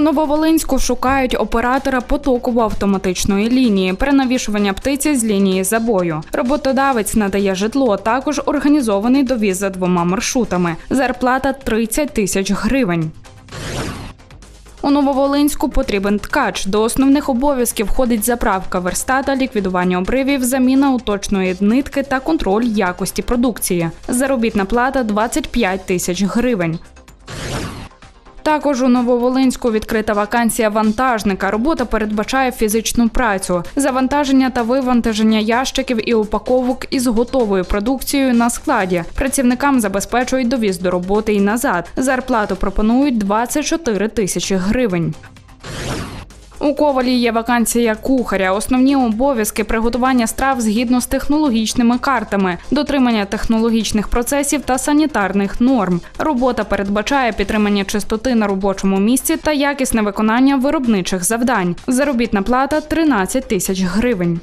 Нововолинську шукають оператора потоково-автоматичної лінії, перенавішування птиці з лінії забою. Роботодавець надає житло, також організований довіз за двома маршрутами. Зарплата 30 тисяч гривень. У Нововолинську потрібен ткач. До основних обов'язків входить заправка верстата, ліквідування обривів, заміна уточної нитки та контроль якості продукції. Заробітна плата 25 тисяч гривень. Також у Нововолинську відкрита вакансія вантажника. Робота передбачає фізичну працю, завантаження та вивантаження ящиків і упаковок із готовою продукцією на складі. Працівникам забезпечують довіз до роботи і назад. Зарплату пропонують 24 тисячі гривень. У Ковалі є вакансія кухаря. Основні обов'язки приготування страв згідно з технологічними картами, дотримання технологічних процесів та санітарних норм. Робота передбачає підтримання чистоти на робочому місці та якісне виконання виробничих завдань. Заробітна плата 13 тисяч гривень.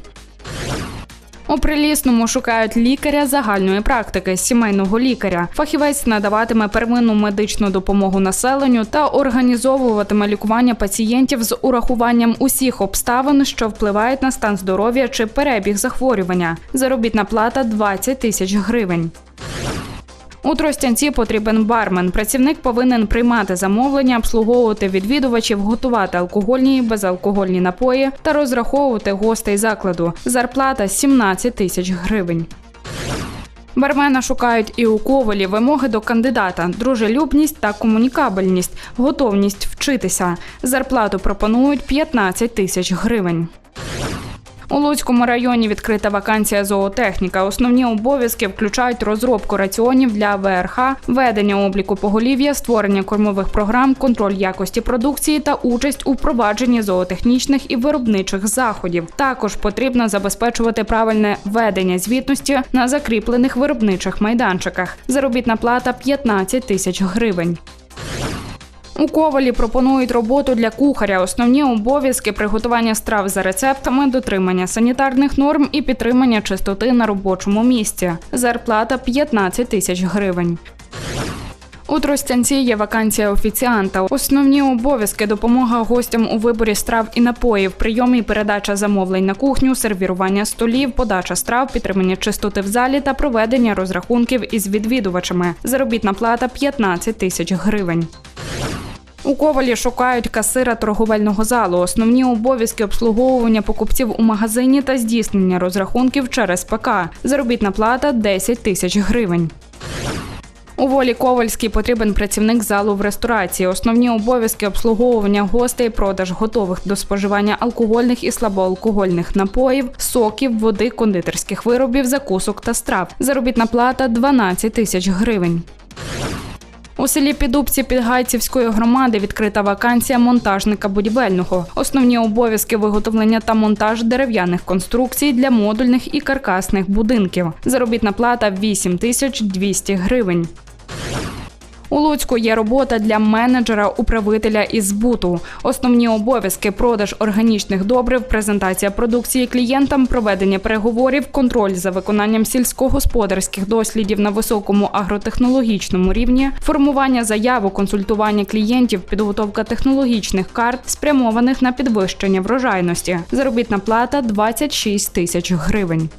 У прилісному шукають лікаря загальної практики, сімейного лікаря. Фахівець надаватиме первинну медичну допомогу населенню та організовуватиме лікування пацієнтів з урахуванням усіх обставин, що впливають на стан здоров'я чи перебіг захворювання. Заробітна плата 20 тисяч гривень. У Тростянці потрібен бармен. Працівник повинен приймати замовлення, обслуговувати відвідувачів, готувати алкогольні і безалкогольні напої та розраховувати гостей закладу. Зарплата 17 тисяч гривень. Бармена шукають і у ковалі вимоги до кандидата, дружелюбність та комунікабельність, готовність вчитися. Зарплату пропонують 15 тисяч гривень. У Луцькому районі відкрита вакансія зоотехніка. Основні обов'язки включають розробку раціонів для ВРХ, ведення обліку поголів'я, створення кормових програм, контроль якості продукції та участь у впровадженні зоотехнічних і виробничих заходів. Також потрібно забезпечувати правильне ведення звітності на закріплених виробничих майданчиках. Заробітна плата 15 тисяч гривень. У ковалі пропонують роботу для кухаря. Основні обов'язки приготування страв за рецептами, дотримання санітарних норм і підтримання чистоти на робочому місці. Зарплата 15 тисяч гривень. У Тростянці є вакансія офіціанта. Основні обов'язки допомога гостям у виборі страв і напоїв, прийом і передача замовлень на кухню, сервірування столів, подача страв, підтримання чистоти в залі та проведення розрахунків із відвідувачами. Заробітна плата 15 тисяч гривень. У ковалі шукають касира торговельного залу. Основні обов'язки обслуговування покупців у магазині та здійснення розрахунків через ПК. Заробітна плата 10 тисяч гривень. У волі Ковальській потрібен працівник залу в ресторації. Основні обов'язки обслуговування гостей, продаж готових до споживання алкогольних і слабоалкогольних напоїв, соків, води, кондитерських виробів, закусок та страв. Заробітна плата 12 тисяч гривень. У селі Підубці Підгайцівської громади відкрита вакансія монтажника будівельного. Основні обов'язки виготовлення та монтаж дерев'яних конструкцій для модульних і каркасних будинків. Заробітна плата 8 тисяч 200 гривень. У Луцьку є робота для менеджера управителя із збуту. Основні обов'язки продаж органічних добрив, презентація продукції клієнтам, проведення переговорів, контроль за виконанням сільськогосподарських дослідів на високому агротехнологічному рівні, формування заяву, консультування клієнтів, підготовка технологічних карт, спрямованих на підвищення врожайності. Заробітна плата 26 тисяч гривень.